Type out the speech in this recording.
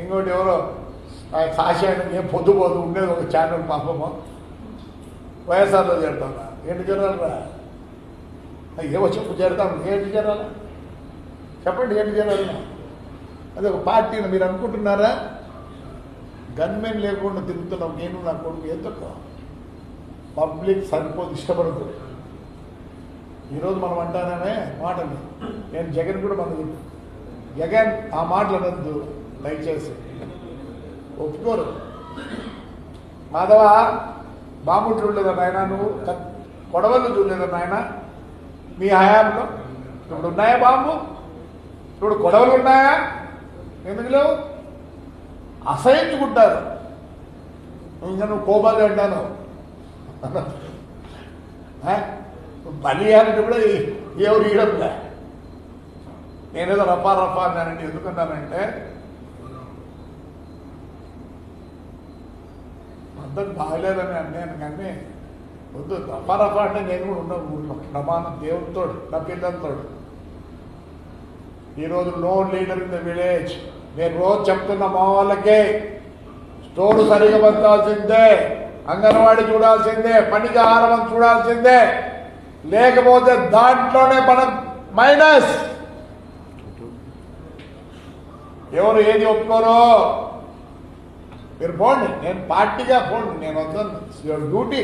ఇంకోటి ఎవరో ఆయన కాషాయం ఏం పొద్దు పోదు ఉండేది ఒక ఛానల్ పాపము. వైఎస్ఆర్లో చేరుతారా ఏంటి చేరాలరా ఏ చెప్పు చేరుతాం. ఏంటి చేరాలా చెప్పండి ఏంటి చేరాలి అది ఒక పార్టీని మీరు అనుకుంటున్నారా? గన్మెన్ లేకుండా తిరుగుతున్నాం నేను నా కొడుకు ఏం తక్కువ పబ్లిక్ సరిపోదు ఇష్టపడదు. ఈరోజు మనం అంటానే మాటలు. నేను జగన్ కూడా మనకు జగన్ ఆ మాటలు అనద్దు. దయచేసి ఒప్పుకోరు. మాధవ బాంబు చూడలేదా నాయన నువ్వు? కొడవలు చూడలేదా నాయన? మీ హయాంలో ఇప్పుడు ఉన్నాయా బాంబు? ఇప్పుడు కొడవలు ఉన్నాయా? ఎందుకు లేవు? అసహించుకుంటారు. ఇంకా నువ్వు కోపాలు అంటాను. బలి ఇవ్వాలంటే కూడా ఈ- ఎవరు ఇవ్వడంలే నేనేదో రఫా రఫా అన్నానండి ఎందుకన్నానంటే అందరు బాగలేదని అన్నాను కానీ వద్దు రఫా రఫా అంటే నేను కూడా ఉన్న ఊళ్ళో ప్రమాణం దేవుడితోడు నా పిల్లలతోడు. ఈరోజు no leader in the village నేను రోజు చెప్తున్న మా వాళ్ళకే స్టోర్ సరిగా పంచాల్సిందే అంగన్వాడి చూడాల్సిందే పనికి ఆహారం చూడాల్సిందే. లేకపోతే దాంట్లోనే మనం మైనస్ ఎవరు ఏది ఒప్పుకోరు? మీరు పోండి నేను పార్టీగా పోండి నేను వద్దాను డ్యూటీ